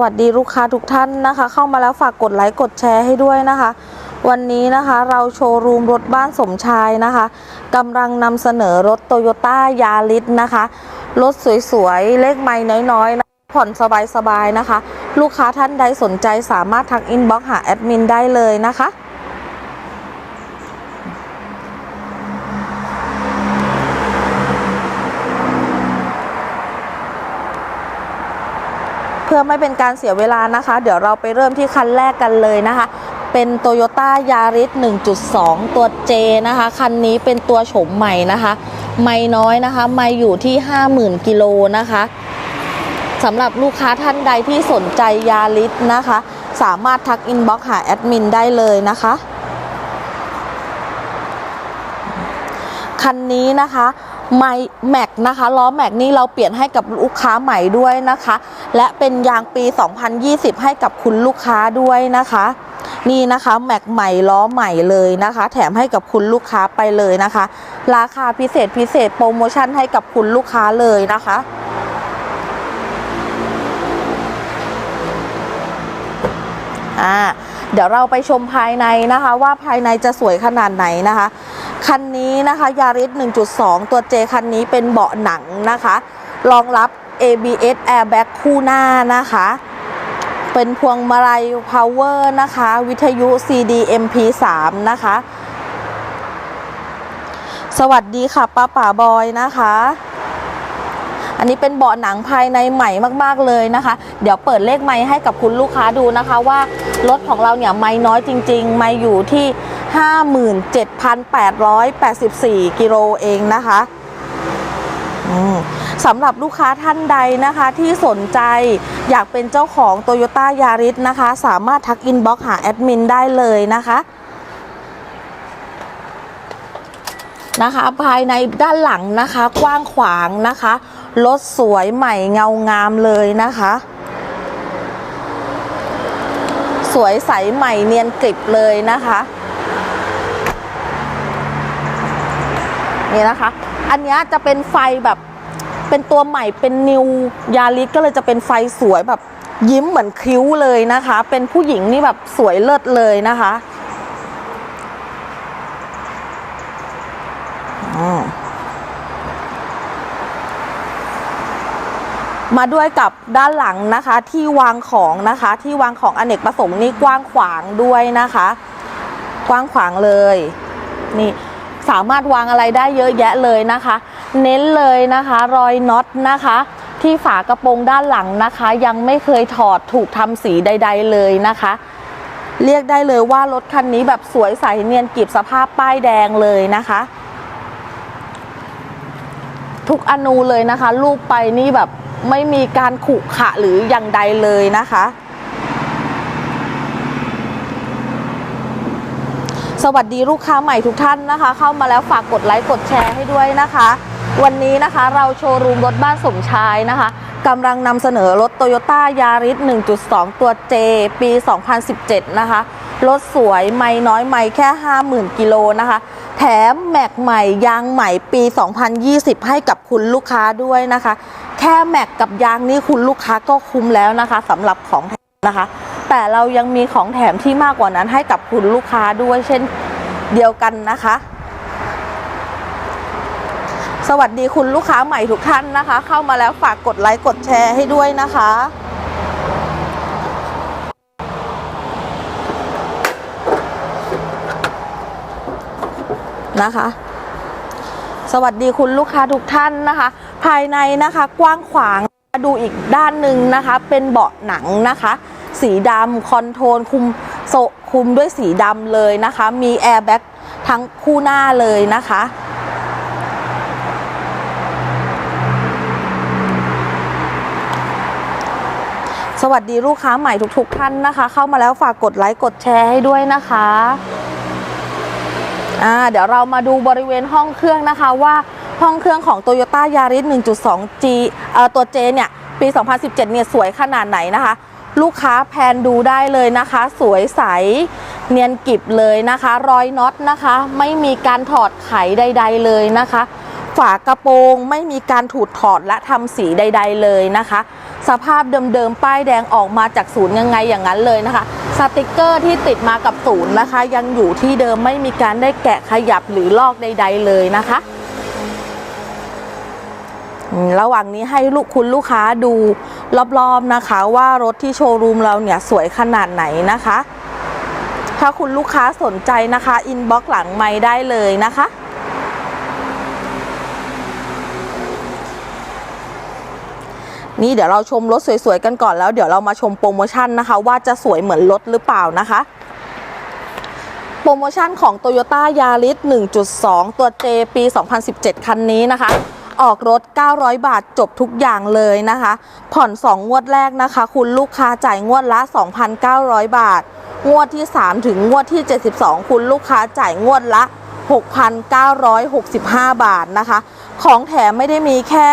วัสดีลูกค้าทุกท่านนะคะ เข้ามาแล้วฝากกดไลค์กดแชร์ให้ด้วยนะคะ วันนี้นะคะเราโชว์รูมรถบ้านสมชายนะคะกำลังนำเสนอรถโตโยต้ายาริสนะคะ รถสวยๆ เลขไม่น้อยๆนะผ่อนสบายๆนะคะ ลูกค้าท่านใดสนใจสามารถทักอินบ็อกซ์หาแอดมินได้เลยนะคะ พื่อไม่เป็นการเสียเวลานะคะ เดี๋ยวเราไปเริ่มที่คันแรกกันเลยนะคะ เป็น Toyota Yaris 1.2 ตัว J นะคะ คันนี้เป็นตัวโฉมใหม่นะคะ ไม่น้อยนะคะ ไม่อยู่ที่ 50,000 กิโลนะคะสำหรับลูกค้าท่านใดที่สนใจยาริสนะคะ สามารถทักอินบ็อกซ์หาแอดมินได้เลยนะคะ คันนี้นะคะไมแม็กนะคะล้อแม็กนี่เราเปลี่ยนให้กับลูกค้าใหม่ด้วยนะคะ และเป็นยางปี 2020 ให้กับคุณลูกค้าด้วยนะคะ นี่นะคะแม็กใหม่ล้อใหม่เลยนะคะ แถมให้กับคุณลูกค้าไปเลยนะคะ ราคาพิเศษพิเศษโปรโมชั่นให้กับคุณลูกค้าเลยนะคะอ่าเดี๋ยวเราไปชมภายในนะคะ ว่าภายในจะสวยขนาดไหนนะคะ คันนี้นะคะยาริส1.2 ตัว J คันนี้เป็นเบาะหนังนะคะ รองรับ ABS airbag คู่หน้านะคะ เป็นพวงมาลัย power นะคะ วิทยุ CD MP3 นะคะ สวัสดีค่ะป้าป่าบอยนะคะ อันนี้เป็นเบาะหนังภายในใหม่มากๆเลยนะคะ เดี๋ยวเปิดเลขไม้ให้กับคุณลูกค้าดูนะคะว่า รถของเราเนี่ย ไม้น้อยจริง ๆ ไม้อยู่ที่ 57,884 กิโลเองนะคะสำหรับลูกค้าท่านใดนะคะที่สนใจอยากเป็นเจ้าของ Toyota Yaris นะคะ สามารถทักอินบ็อกหาแอดมินได้เลยนะคะนะคะ ภายในด้านหลังนะคะ กว้างขวางนะคะ รถสวยใหม่เงางามเลยนะคะ สวยใสใหม่เนียนกริบเลยนะคะ นี่นะคะ อันนี้จะเป็นไฟแบบเป็นตัวใหม่เป็นนิวยาริสก็เลยจะเป็นไฟสวยแบบยิ้มเหมือนคิ้วเลยนะคะ เป็นผู้หญิงนี่แบบสวยเลิศเลยนะคะมมาด้วยกับด้านหลังนะคะที่วางของนะคะ ที่วางของอเนกประสงค์นี่กว้างขวางด้วยนะคะ กว้างขวางเลย นี่ สามารถวางอะไรได้เยอะแยะเลยนะคะ เน้นเลยนะคะ รอยน็อตนะคะที่ฝากระโปรงด้านหลังนะคะ ยังไม่เคยถอดถูกทำสีใด ๆ เลยนะคะ เรียกได้เลยว่ารถคันนี้แบบสวยใสเนียนกริบสภาพป้ายแดงเลยนะคะ ทุกอนูเลยนะคะ ลูกไปนี่แบบไม่มีการขุขะหรืออย่างใดเลยนะคะ สวัสดีลูกค้าใหม่ทุกท่านนะคะ เข้ามาแล้วฝากกดไลค์กดแชร์ให้ด้วยนะคะ วันนี้นะคะเราโชว์รูมรถบ้านสมชายนะคะกำลังนำเสนอรถ Toyota Yaris 1.2 ตัว J ปี 2017 นะคะ รถสวยไม่น้อยไม่แค่ 50,000 กิโลนะคะ แถมแม็กใหม่ยางใหม่ปี 2020 ให้กับคุณลูกค้าด้วยนะคะ แค่แม็กกับยางนี่คุณลูกค้าก็คุ้มแล้วนะคะสำหรับของแถมนะคะ แต่เรายังมีของแถมที่มากกว่านั้นให้กับคุณลูกค้าด้วยเช่นเดียวกันนะคะ สวัสดีคุณลูกค้าใหม่ทุกท่านนะคะ เข้ามาแล้วฝากกดไลค์กดแชร์ให้ด้วยนะคะนะคะ สวัสดีคุณลูกค้าทุกท่านนะคะ ภายในนะคะกว้างขวางดูอีกด้านหนึ่งนะคะ เป็นเบาะหนังนะคะ สีดำคอนโทรลคุมโซคุมด้วยสีดำเลยนะคะ มีแอร์แบ็กทั้งคู่หน้าเลยนะคะสวัสดีลูกค้าใหม่ทุกๆท่านนะคะ เข้ามาแล้วฝากกดไลค์กดแชร์ให้ด้วยนะคะอ่าเดี๋ยวเรามาดูบริเวณห้องเครื่องนะคะว่าห้องเครื่องของ Toyota Yaris 1.2G เอ่อตัว J เนี่ย ปี 2017 เนี่ย สวยขนาดไหนนะคะ ลูกค้าแพนดูได้เลยนะคะ สวยใสเนียนกริบเลยนะคะ รอยน็อตนะคะ ไม่มีการถอดไขใด ๆ เลยนะคะ ฝากระโปรงไม่มีการถูดถอดและทำสีใด ๆ เลยนะคะ สภาพเดิมๆป้ายแดงออกมาจากศูนย์ยังไงอย่างนั้นเลยนะคะ สติกเกอร์ที่ติดมากับศูนย์นะคะ ยังอยู่ที่เดิมไม่มีการได้แกะขยับหรือลอกใด ๆ เลยนะคะระหว่างนี้ให้ลูกคุณลูกค้าดู รอบๆนะคะ ว่ารถที่โชว์รูมเราเนี่ยสวยขนาดไหนนะคะ ถ้าคุณลูกค้าสนใจนะคะอินบ็อกหลังไม้ได้เลยนะคะนี่เดี๋ยวเราชมรถสวยๆกันก่อนแล้วเดี๋ยวเรามาชมโปรโมชั่นนะคะ ว่าจะสวยเหมือนรถหรือเปล่านะคะ โปรโมชั่นของ Toyota Yaris 1.2 ตัว J ปี 2017 คันนี้นะคะ ออกรถ 900 บาทจบทุกอย่างเลยนะคะ ผ่อน 2 งวดแรกนะคะ คุณลูกค้าจ่ายงวดละ 2,900 บาท งวดที่ 3 ถึงงวดที่ 72 คุณลูกค้าจ่ายงวดละ 6,965 บาทนะคะ ของแถมไม่ได้มีแค่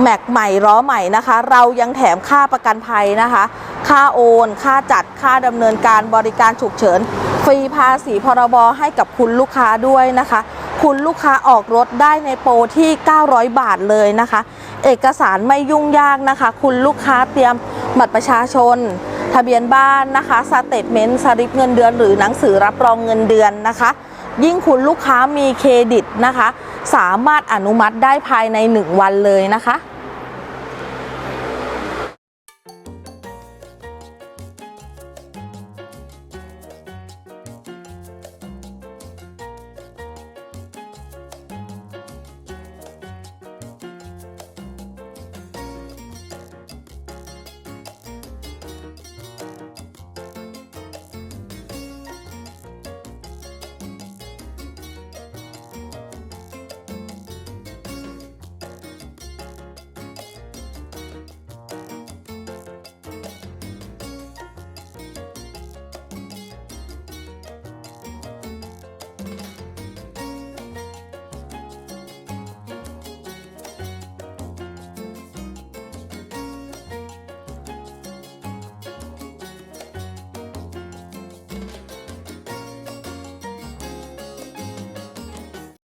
แม็กใหม่ล้อใหม่นะคะ เรายังแถมค่าประกันภัยนะคะ ค่าโอน ค่าจัดค่าดำเนินการบริการฉุกเฉิน ฟรีภาษีพรบให้กับคุณลูกค้าด้วยนะคะ คุณลูกค้าออกรถได้ในโปรที่ 900 บาทเลยนะคะ เอกสารไม่ยุ่งยากนะคะ คุณลูกค้าเตรียมบัตรประชาชน ทะเบียนบ้านนะคะสเตทเมนต์สลิปเงินเดือน หรือหนังสือรับรองเงินเดือนนะคะ ยิ่งคุณลูกค้ามีเครดิตนะคะ สามารถอนุมัติได้ภายใน 1 วันเลยนะคะ